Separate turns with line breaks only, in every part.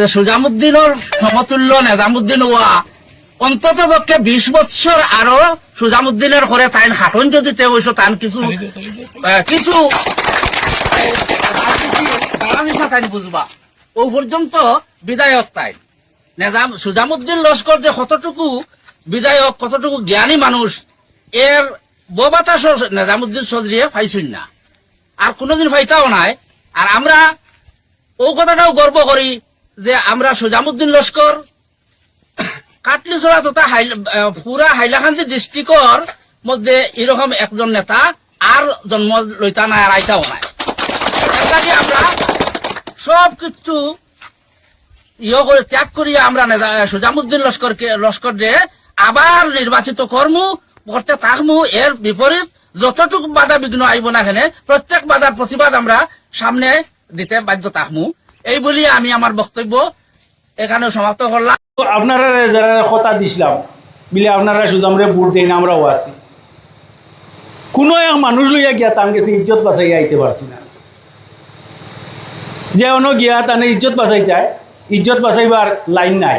সুজামুদ্দিনের সমতুল্য নেজামুদ্দিন ওয়া অন্তত পক্ষে বিশ আরও সুজামুদ্দিনের ঘরে খাটন যদি কিছু কিছু বুঝবা। ও পর্যন্ত বিধায়ক তাই নেজাম, সুজামুদ্দিন লস্কর যে কতটুকু বিধায়ক, কতটুকু জ্ঞানী মানুষ, এর ববাতাস নেজামুদ্দিন চৌধুরী পাইছুন না। আর কোনোদিন পাইতাও নাই। আর আমরা ও কথাটাও গর্ব করি যে আমরা সুজামুদ্দিন লস্কর কাটলিছড়া তথা পুরা হাইলাকান্দি ডিস্ট্রিক্টর মধ্যে এরকম একজন নেতা আর জন্ম লইতা নাই আর আইতাও নাই। আমরা সব কিছু ইয়ে করে ত্যাগ করিয়া আমরা সুজামুদ্দিন লস্করকে লস্কর যে আবার নির্বাচিত কর্ম করতে থাকমু। এর বিপরীত যতটুকু বাধা বিঘ্ন আইব না এখানে প্রত্যেক বাধার প্রতিবাদ আমরা সামনে দিতে বাধ্য থাকমু। এই বলি আমি আমার বক্তব্য এখানে সমাপ্ত করলাম।
আপনারা যারা কথা দিছিলাম মিলে আপনারা সুজামরে বুট দেন, আমরাও আছি। কোনো এক মানুষ লইয়া গিয়া তান গেছে ইজ্জত বাঁচাইয়া আইতে পারছি না। যে অন্য গিয়া তানে ইজ্জত বাঁচাইতায় ইজ্জত বাঁচাইবার লাইন নাই।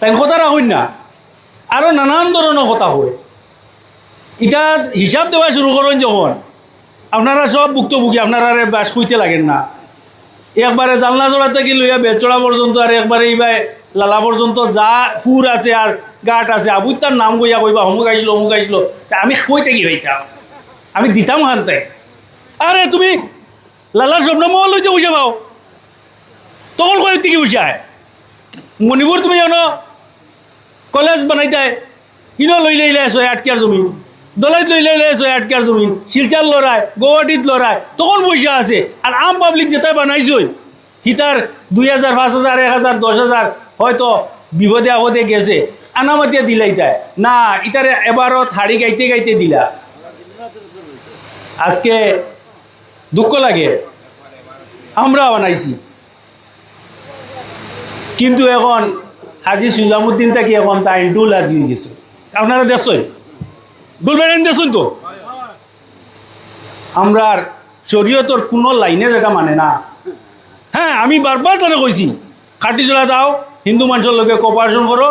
তাই কথা রাখুন না। আরও নানান ধরনের কথা হয়। এটা হিসাব দেওয়া শুরু করেন যখন। আপনারা সব ভুক্তভোগী, আপনারা বাস কইতে লাগেন না। একবারে জানলা জোড়া থেকে লইয়া বেচড়া পর্যন্ত আর একবারে এইবার লালা পর্যন্ত যা ফুর আছে আর গাট আছে আবুই তার নাম কইয়া কইবা, অমুক আইসলো অমুক আইসলো তা আমি কইতে কি হইতাম? আমি দিতাম হানতে আরে তুমি লালার স্বপ্ন মহল লইতে বুঝে পাও। তখন কইতে কি বুঝায় মণিপুর তুমি জানো, কলেজ বানাইতে ইনো লই লইলে ছয় আটকিয়ার জমিন দলাইত লই লইলে ছয় জমিন। শিলচার লড়াই গুয়াহাটিত লড়াই তখন পয়সা আছে। আর আম পাবলিক যেটাই বানাইছই হিতার দুই হাজার পাঁচ হাজার এক হাজার দশ হাজার হয়তো বিপদে আপদে গেছে। আনামাতিয়া দিলাই তাই। না ইতারে এবারও হাড়ি গাইতে গাইতে দিলা। আজকে দুঃখ লাগে। আমরা বানাইছি। কিন্তু এখন হাজি সুজামুদ্দিন থেকে এখন তাই ডুল হাজি হয়ে গেছে। আপনারা দেখছেন ডুল বেড়েন দেখছেন তো? আমরা শরীয়তর কোনো লাইনে যেটা মানে না। হ্যাঁ আমি বারবার তারা কইছি, খাটি জোড়া দাও, হিন্দু মানুষের লোকে কোপারেশন করো,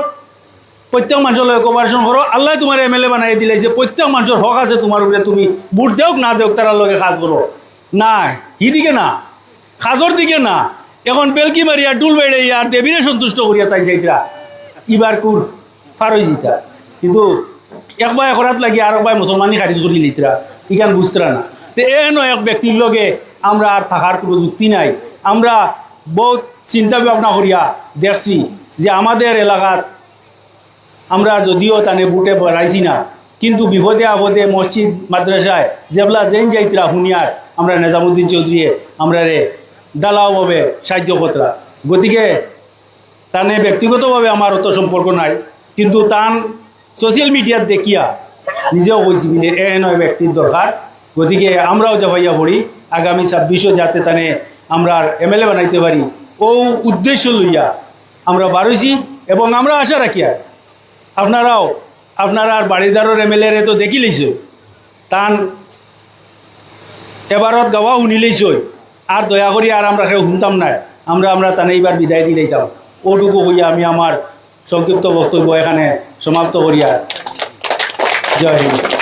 প্রত্যেক মানুষের লোকে কোপারেশন করো, আল্লাহ তোমার এম এল এ বানাই যে প্রত্যেক মানুষের হক আছে তোমার উপরে, তুমি বুট দেওক, না দেওক তার লোকে কাজ করো। না, হি দিকে না খাজর দিকে না। এখন বেলকি মারিয়া, ডুল বেড়ে আর দেবীরে সন্তুষ্ট করিয়া তাই যাইতরা। ইবার কুর, ফারই জিতা। কিন্তু একবার একরাত লাগি আর একবার মুসলমানি খারিজ করি লিতরা। ইখান বুঝতরা না। তো এন এক ব্যক্তির লগে আমরা আর থাকার কোনো যুক্তি নাই। আমরা বহুত চিন্তা ভাবনা করিয়া দেখছি যে আমাদের এলাকাত আমরা যদিও তানে বুটে বেড়াইছি না, কিন্তু বিপদে আপদে মসজিদ, মাদ্রাসায় যেবলা যেন যাইতরা হুনিয়ার আমরা নেজামুদ্দিন চৌধুরীয়ে আমরা রে ডালাওভাবে সাহায্য কতরা গতিকে তানে ব্যক্তিগতভাবে আমার অত সম্পর্ক নাই, কিন্তু তান সোশ্যাল মিডিয়াত দেখিয়া নিজেও কইছি বিলে এ নয় ব্যক্তির দরকার। গতিকে আমরাও জাভাইয়া পড়ি, আগামী ছাব্বিশও যাতে তানে আমরা এম এল এ বানাইতে পারি, ও উদ্দেশ্য লইয়া আমরা বারইছি এবং আমরা আশা রাখি আর। আপনারাও, আপনার বাড়িদারর এম এল এ তো দেখি লইছে তান এবারত গাওয়া শুনি লইছই আর দয়া করি আর আমরা কেউ শুনতাম না আমরা আমরা তানে এইবার বিদায় দিলেইতাম। ওটুকু হইয়া আমি আমার সংক্ষিপ্ত বক্তব্য এখানে সমাপ্ত করিয়া জয় হিন্দ।